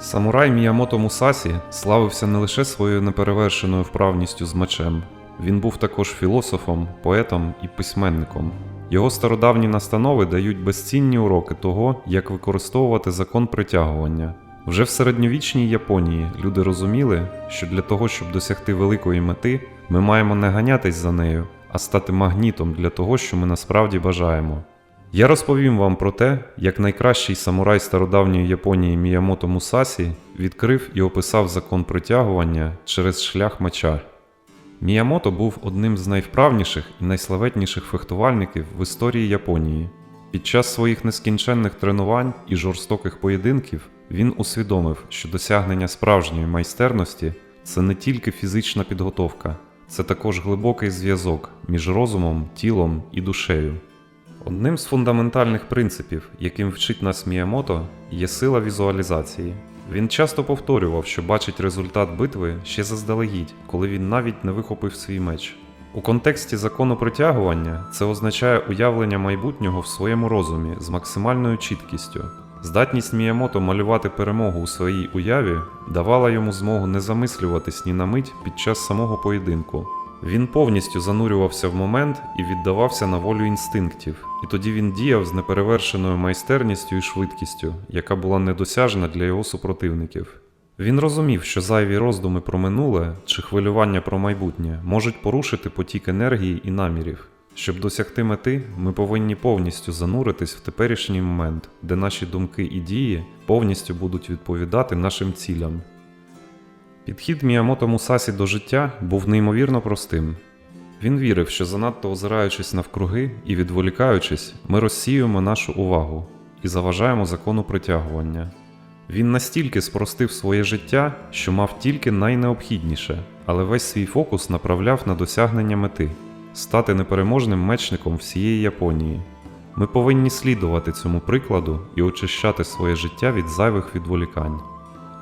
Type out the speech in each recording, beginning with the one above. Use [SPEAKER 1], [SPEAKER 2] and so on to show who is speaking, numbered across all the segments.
[SPEAKER 1] Самурай Міямото Мусасі славився не лише своєю неперевершеною вправністю з мечем, він був також філософом, поетом і письменником. Його стародавні настанови дають безцінні уроки того, як використовувати закон притягування. Вже в середньовічній Японії люди розуміли, що для того, щоб досягти великої мети, ми маємо не ганятись за нею, а стати магнітом для того, що ми насправді бажаємо. Я розповім вам про те, як найкращий самурай стародавньої Японії Міямото Мусасі відкрив і описав закон притягування через шлях меча. Міямото був одним з найвправніших і найславетніших фехтувальників в історії Японії. Під час своїх нескінченних тренувань і жорстоких поєдинків він усвідомив, що досягнення справжньої майстерності це не тільки фізична підготовка, це також глибокий зв'язок між розумом, тілом і душею. Одним з фундаментальних принципів, яким вчить нас Міямото, є сила візуалізації. Він часто повторював, що бачить результат битви ще заздалегідь, коли він навіть не вихопив свій меч. У контексті закону притягування це означає уявлення майбутнього в своєму розумі з максимальною чіткістю. Здатність Міямото малювати перемогу у своїй уяві давала йому змогу не замислюватись ні на мить під час самого поєдинку. Він повністю занурювався в момент і віддавався на волю інстинктів, і тоді він діяв з неперевершеною майстерністю і швидкістю, яка була недосяжна для його супротивників. Він розумів, що зайві роздуми про минуле чи хвилювання про майбутнє можуть порушити потік енергії і намірів. Щоб досягти мети, ми повинні повністю зануритись в теперішній момент, де наші думки і дії повністю будуть відповідати нашим цілям. Підхід Міямото Мусасі до життя був неймовірно простим. Він вірив, що занадто озираючись навкруги і відволікаючись, ми розсіюємо нашу увагу і заважаємо закону притягування. Він настільки спростив своє життя, що мав тільки найнеобхідніше, але весь свій фокус направляв на досягнення мети стати непереможним мечником всієї Японії. Ми повинні слідувати цьому прикладу і очищати своє життя від зайвих відволікань.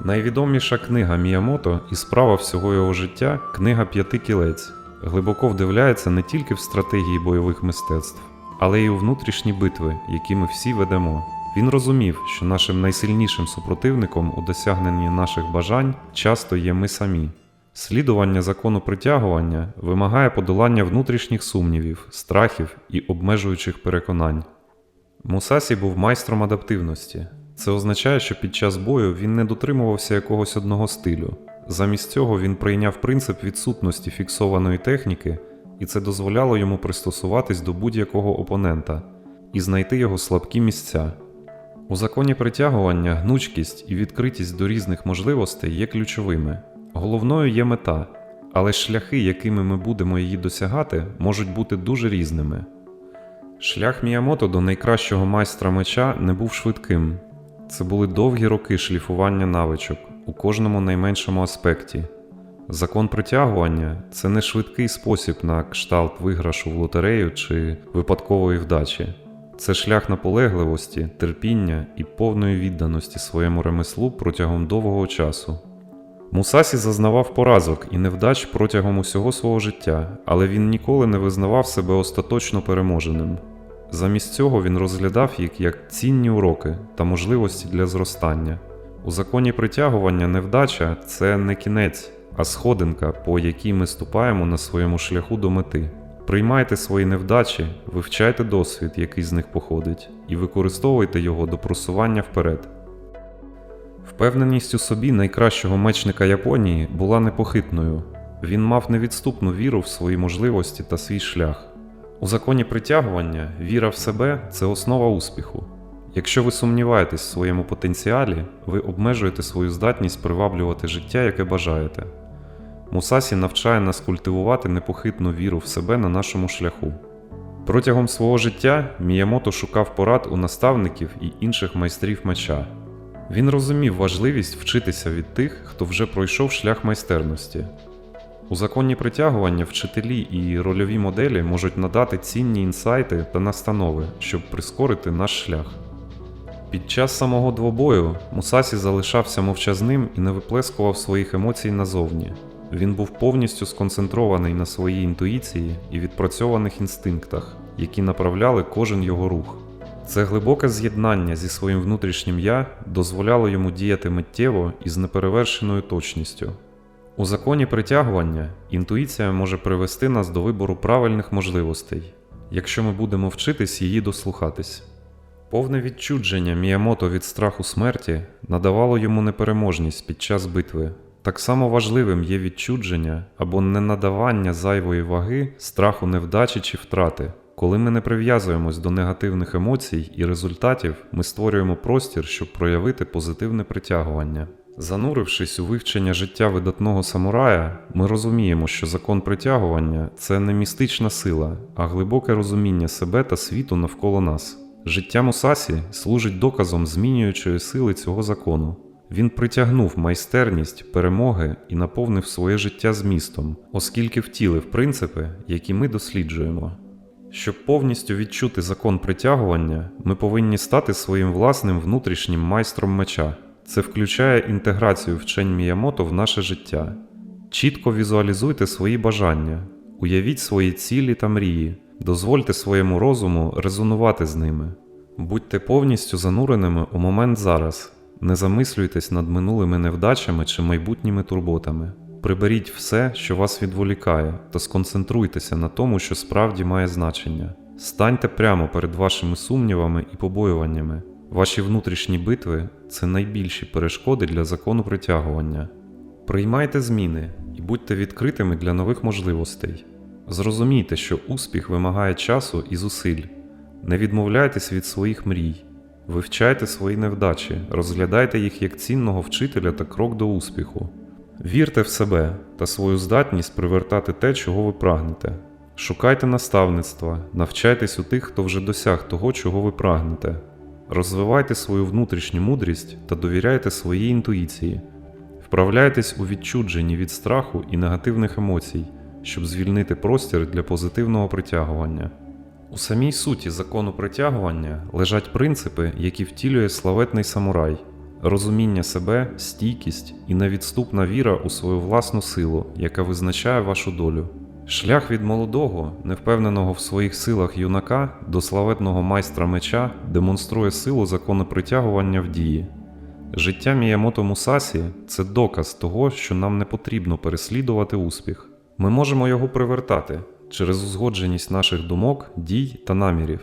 [SPEAKER 1] Найвідоміша книга Міямото і справа всього його життя книга П'яти кілець глибоко вдивляється не тільки в стратегії бойових мистецтв, але й у внутрішні битви, які ми всі ведемо. Він розумів, що нашим найсильнішим супротивником у досягненні наших бажань часто є ми самі. Слідування закону притягування вимагає подолання внутрішніх сумнівів, страхів і обмежуючих переконань. Мусасі був майстром адаптивності. Це означає, що під час бою він не дотримувався якогось одного стилю. Замість цього він прийняв принцип відсутності фіксованої техніки, і це дозволяло йому пристосуватись до будь-якого опонента і знайти його слабкі місця. У законі притягування гнучкість і відкритість до різних можливостей є ключовими. Головною є мета, але шляхи, якими ми будемо її досягати, можуть бути дуже різними. Шлях Міямото до найкращого майстра меча не був швидким. Це були довгі роки шліфування навичок у кожному найменшому аспекті. Закон притягування це не швидкий спосіб на кшталт виграшу в лотерею чи випадкової вдачі. Це шлях наполегливості, терпіння і повної відданості своєму ремеслу протягом довгого часу. Мусасі зазнавав поразок і невдач протягом усього свого життя, але він ніколи не визнавав себе остаточно переможеним. Замість цього він розглядав їх як цінні уроки та можливості для зростання. У законі притягування невдача це не кінець, а сходинка, по якій ми ступаємо на своєму шляху до мети. Приймайте свої невдачі, вивчайте досвід, який з них походить, і використовуйте його до просування вперед. Впевненість у собі найкращого мечника Японії була непохитною. Він мав невідступну віру в свої можливості та свій шлях. У законі притягування віра в себе це основа успіху. Якщо ви сумніваєтесь в своєму потенціалі, ви обмежуєте свою здатність приваблювати життя, яке бажаєте. Мусасі навчає нас культивувати непохитну віру в себе на нашому шляху. Протягом свого життя Міямото шукав порад у наставників і інших майстрів меча. Він розумів важливість вчитися від тих, хто вже пройшов шлях майстерності. У законі притягування вчителі і рольові моделі можуть надати цінні інсайти та настанови, щоб прискорити наш шлях. Під час самого двобою Мусасі залишався мовчазним і не виплескував своїх емоцій назовні. Він був повністю сконцентрований на своїй інтуїції і відпрацьованих інстинктах, які направляли кожен його рух. Це глибоке з'єднання зі своїм внутрішнім я дозволяло йому діяти миттєво і з неперевершеною точністю. У законі притягування інтуїція може привести нас до вибору правильних можливостей, якщо ми будемо вчитись її дослухатись. Повне відчудження Міямото від страху смерті надавало йому непереможність під час битви. Так само важливим є відчудження або ненадавання зайвої ваги страху невдачі чи втрати. Коли ми не прив'язуємось до негативних емоцій і результатів, ми створюємо простір, щоб проявити позитивне притягування. Занурившись у вивчення життя видатного самурая, ми розуміємо, що закон притягування це не містична сила, а глибоке розуміння себе та світу навколо нас. Життя Мусасі служить доказом змінюючої сили цього закону. Він притягнув майстерність, перемоги і наповнив своє життя змістом, оскільки втілив принципи, які ми досліджуємо. Щоб повністю відчути закон притягування, ми повинні стати своїм власним внутрішнім майстром меча. Це включає інтеграцію вчень Міямото в наше життя. Чітко візуалізуйте свої бажання, уявіть свої цілі та мрії, дозвольте своєму розуму резонувати з ними. Будьте повністю зануреними у момент зараз, не замислюйтесь над минулими невдачами чи майбутніми турботами. Приберіть все, що вас відволікає, та сконцентруйтеся на тому, що справді має значення. Станьте прямо перед вашими сумнівами і побоюваннями. Ваші внутрішні битви це найбільші перешкоди для закону притягування. Приймайте зміни і будьте відкритими для нових можливостей. Зрозумійте, що успіх вимагає часу і зусиль. Не відмовляйтесь від своїх мрій. Вивчайте свої невдачі, розглядайте їх як цінного вчителя та крок до успіху. Вірте в себе та свою здатність привертати те, чого ви прагнете. Шукайте наставництва, навчайтесь у тих, хто вже досяг того, чого ви прагнете. Розвивайте свою внутрішню мудрість та довіряйте своїй інтуїції. Вправляйтесь у відчудженні від страху і негативних емоцій, щоб звільнити простір для позитивного притягування. У самій суті закону притягування лежать принципи, які втілює славетний самурай, розуміння себе, стійкість і невідступна віра у свою власну силу, яка визначає вашу долю. Шлях від молодого, невпевненого в своїх силах юнака до славетного майстра меча демонструє силу закону притягування в дії. Життя Міямото Мусасі це доказ того, що нам не потрібно переслідувати успіх. Ми можемо його привертати через узгодженість наших думок, дій та намірів.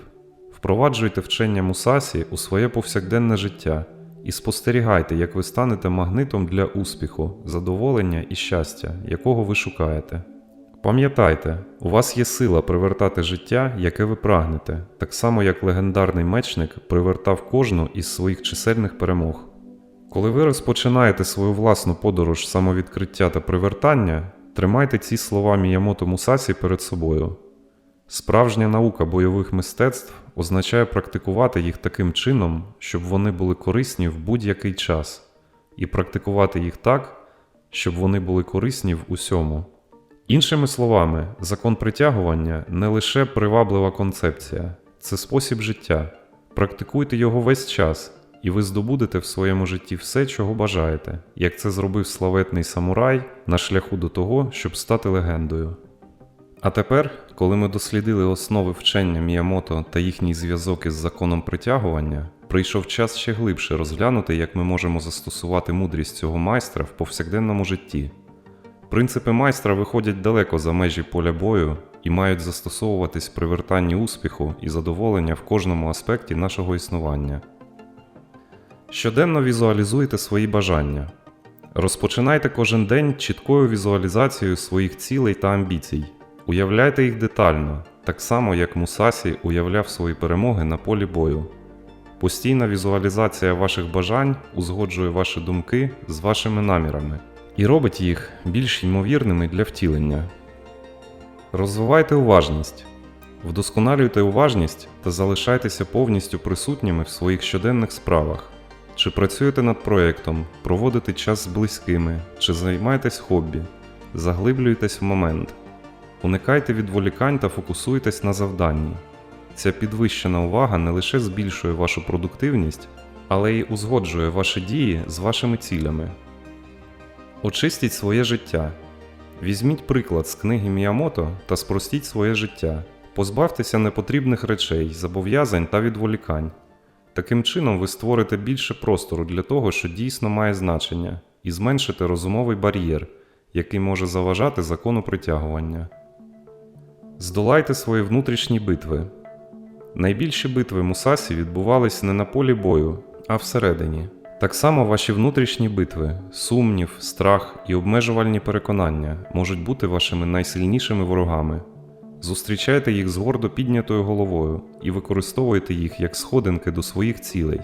[SPEAKER 1] Впроваджуйте вчення Мусасі у своє повсякденне життя і спостерігайте, як ви станете магнитом для успіху, задоволення і щастя, якого ви шукаєте. Пам'ятайте, у вас є сила привертати життя, яке ви прагнете, так само як легендарний мечник привертав кожну із своїх чисельних перемог. Коли ви розпочинаєте свою власну подорож самовідкриття та привертання, тримайте ці слова Міямото Мусасі перед собою. Справжня наука бойових мистецтв означає практикувати їх таким чином, щоб вони були корисні в будь-який час, і практикувати їх так, щоб вони були корисні в усьому. Іншими словами, закон притягування не лише приваблива концепція, це спосіб життя. Практикуйте його весь час, і ви здобудете в своєму житті все, чого бажаєте, як це зробив славетний самурай на шляху до того, щоб стати легендою. А тепер, коли ми дослідили основи вчення Міямото та їхній зв'язок із законом притягування, прийшов час ще глибше розглянути, як ми можемо застосувати мудрість цього майстра в повсякденному житті. Принципи майстра виходять далеко за межі поля бою і мають застосовуватись при вертанні успіху і задоволення в кожному аспекті нашого існування. Щоденно візуалізуйте свої бажання. Розпочинайте кожен день чіткою візуалізацією своїх цілей та амбіцій. Уявляйте їх детально, так само як Мусасі уявляв свої перемоги на полі бою. Постійна візуалізація ваших бажань узгоджує ваші думки з вашими намірами і робить їх більш ймовірними для втілення. Розвивайте уважність. Вдосконалюйте уважність та залишайтеся повністю присутніми в своїх щоденних справах. Чи працюєте над проєктом, проводите час з близькими, чи займаєтесь хобі, заглиблюйтесь в момент. Уникайте відволікань та фокусуйтесь на завданні. Ця підвищена увага не лише збільшує вашу продуктивність, але й узгоджує ваші дії з вашими цілями. Очистіть своє життя. Візьміть приклад з книги Міямото та спростіть своє життя. Позбавтеся непотрібних речей, зобов'язань та відволікань. Таким чином ви створите більше простору для того, що дійсно має значення, і зменшите розумовий бар'єр, який може заважати закону притягування. Здолайте свої внутрішні битви. Найбільші битви Мусасі відбувались не на полі бою, а всередині. Так само ваші внутрішні битви, сумнів, страх і обмежувальні переконання можуть бути вашими найсильнішими ворогами. Зустрічайте їх з гордо піднятою головою і використовуйте їх як сходинки до своїх цілей.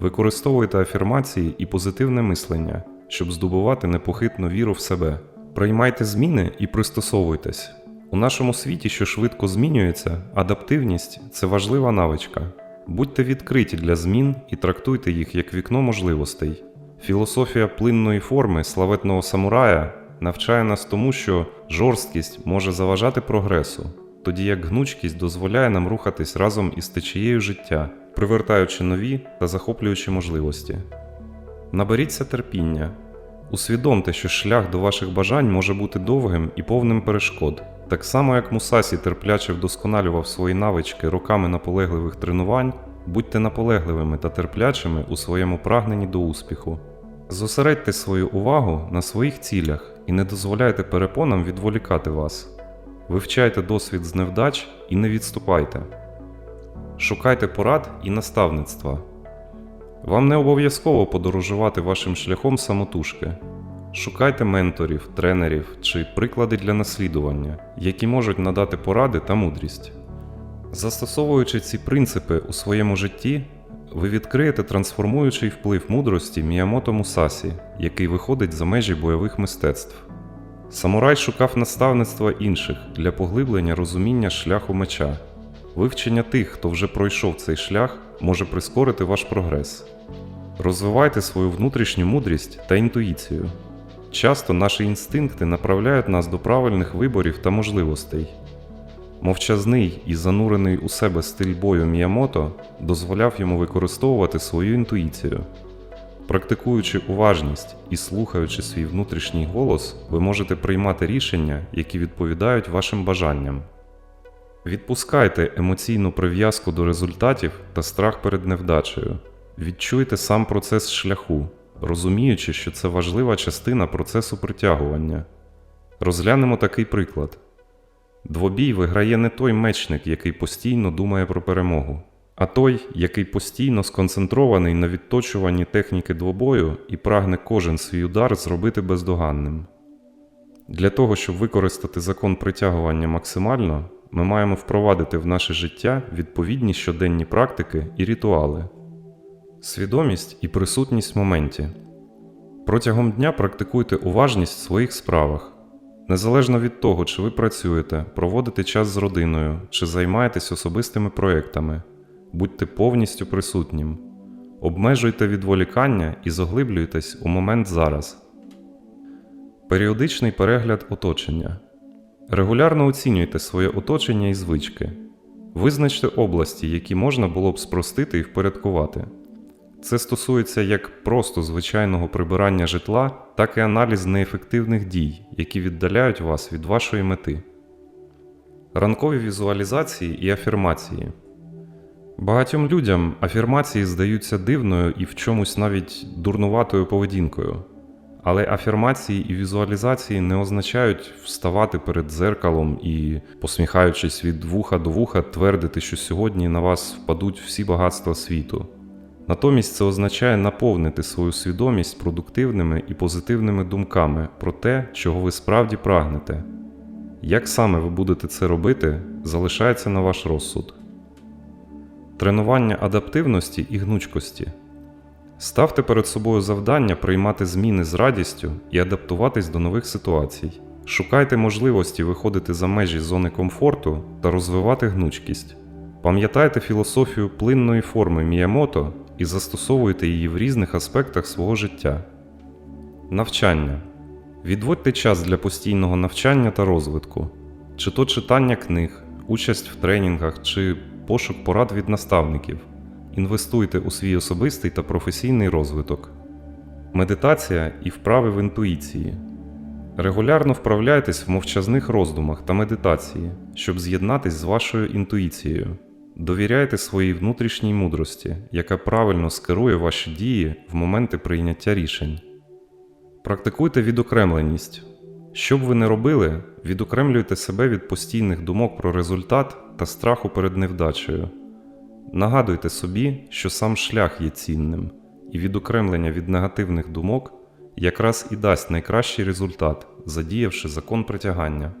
[SPEAKER 1] Використовуйте афірмації і позитивне мислення, щоб здобувати непохитну віру в себе. Приймайте зміни і пристосовуйтесь. У нашому світі, що швидко змінюється, адаптивність це важлива навичка. Будьте відкриті для змін і трактуйте їх як вікно можливостей. Філософія плинної форми славетного самурая навчає нас тому, що жорсткість може заважати прогресу, тоді як гнучкість дозволяє нам рухатись разом із течією життя, привертаючи нові та захоплюючі можливості. Наберіться терпіння. Усвідомте, що шлях до ваших бажань може бути довгим і повним перешкод. Так само, як Мусасі терпляче вдосконалював свої навички роками наполегливих тренувань, будьте наполегливими та терплячими у своєму прагненні до успіху. Зосередьте свою увагу на своїх цілях і не дозволяйте перепонам відволікати вас. Вивчайте досвід з невдач і не відступайте. Шукайте порад і наставництва. Вам не обов'язково подорожувати вашим шляхом самотужки. Шукайте менторів, тренерів чи приклади для наслідування, які можуть надати поради та мудрість. Застосовуючи ці принципи у своєму житті, ви відкриєте трансформуючий вплив мудрості Міямото Мусасі, який виходить за межі бойових мистецтв. Самурай шукав наставництва інших для поглиблення розуміння шляху меча. Вивчення тих, хто вже пройшов цей шлях, може прискорити ваш прогрес. Розвивайте свою внутрішню мудрість та інтуїцію. Часто наші інстинкти направляють нас до правильних виборів та можливостей. Мовчазний і занурений у себе стиль бою Міямото дозволяв йому використовувати свою інтуїцію. Практикуючи уважність і слухаючи свій внутрішній голос, ви можете приймати рішення, які відповідають вашим бажанням. Відпускайте емоційну прив'язку до результатів та страх перед невдачею. Відчуйте сам процес шляху, розуміючи, що це важлива частина процесу притягування. Розглянемо такий приклад. Двобій виграє не той мечник, який постійно думає про перемогу, а той, який постійно сконцентрований на відточуванні техніки двобою і прагне кожен свій удар зробити бездоганним. Для того, щоб використати закон притягування максимально, ми маємо впровадити в наше життя відповідні щоденні практики і ритуали. Свідомість і присутність в моменті. Протягом дня практикуйте уважність в своїх справах. Незалежно від того, чи ви працюєте, проводите час з родиною, чи займаєтесь особистими проєктами, будьте повністю присутнім. Обмежуйте відволікання і заглиблюйтесь у момент зараз. Періодичний перегляд оточення. Регулярно оцінюйте своє оточення і звички. Визначте області, які можна було б спростити і впорядкувати. Це стосується як просто звичайного прибирання житла, так і аналіз неефективних дій, які віддаляють вас від вашої мети. Ранкові візуалізації і афірмації. Багатьом людям афірмації здаються дивною і в чомусь навіть дурнуватою поведінкою. Але афірмації і візуалізації не означають вставати перед дзеркалом і, посміхаючись від вуха до вуха, твердити, що сьогодні на вас впадуть всі багатства світу. Натомість це означає наповнити свою свідомість продуктивними і позитивними думками про те, чого ви справді прагнете. Як саме ви будете це робити, залишається на ваш розсуд. Тренування адаптивності і гнучкості. Ставте перед собою завдання приймати зміни з радістю і адаптуватись до нових ситуацій. Шукайте можливості виходити за межі зони комфорту та розвивати гнучкість. Пам'ятайте філософію плинної форми Міямото і застосовуйте її в різних аспектах свого життя. Навчання. Відводьте час для постійного навчання та розвитку, чи то читання книг, участь в тренінгах чи пошук порад від наставників. Інвестуйте у свій особистий та професійний розвиток. Медитація і вправи в інтуїції. Регулярно вправляйтесь в мовчазних роздумах та медитації, щоб з'єднатись з вашою інтуїцією. Довіряйте своїй внутрішній мудрості, яка правильно скерує ваші дії в моменти прийняття рішень. Практикуйте відокремленість. Що б ви не робили, відокремлюйте себе від постійних думок про результат та страху перед невдачею. Нагадуйте собі, що сам шлях є цінним, і відокремлення від негативних думок якраз і дасть найкращий результат, задіявши закон притягання.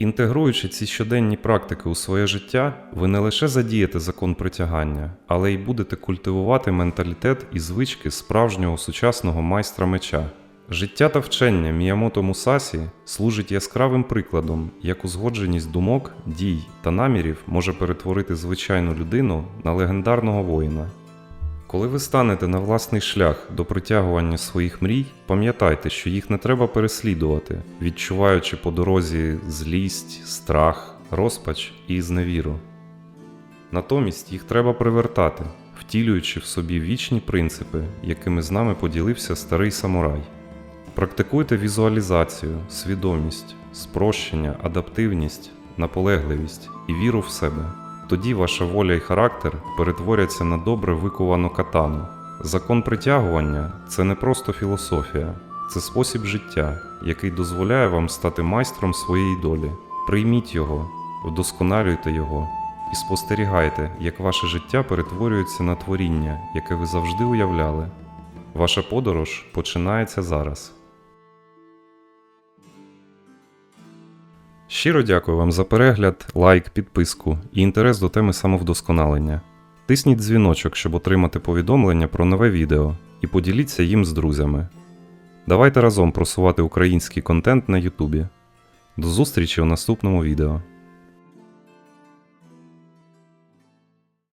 [SPEAKER 1] Інтегруючи ці щоденні практики у своє життя, ви не лише задієте закон притягання, але й будете культивувати менталітет і звички справжнього сучасного майстра меча. Життя та вчення Міямото Мусасі служить яскравим прикладом, як узгодженість думок, дій та намірів може перетворити звичайну людину на легендарного воїна. Коли ви станете на власний шлях до притягування своїх мрій, пам'ятайте, що їх не треба переслідувати, відчуваючи по дорозі злість, страх, розпач і зневіру. Натомість їх треба привертати, втілюючи в собі вічні принципи, якими з нами поділився старий самурай. Практикуйте візуалізацію, свідомість, спрощення, адаптивність, наполегливість і віру в себе. Тоді ваша воля і характер перетворяться на добре виковану катану. Закон притягування це не просто філософія, це спосіб життя, який дозволяє вам стати майстром своєї долі. Прийміть його, вдосконалюйте його і спостерігайте, як ваше життя перетворюється на творіння, яке ви завжди уявляли. Ваша подорож починається зараз. Щиро дякую вам за перегляд, лайк, підписку і інтерес до теми самовдосконалення. Тисніть дзвіночок, щоб отримати повідомлення про нове відео, і поділіться їм з друзями. Давайте разом просувати український контент на Ютубі. До зустрічі у наступному відео.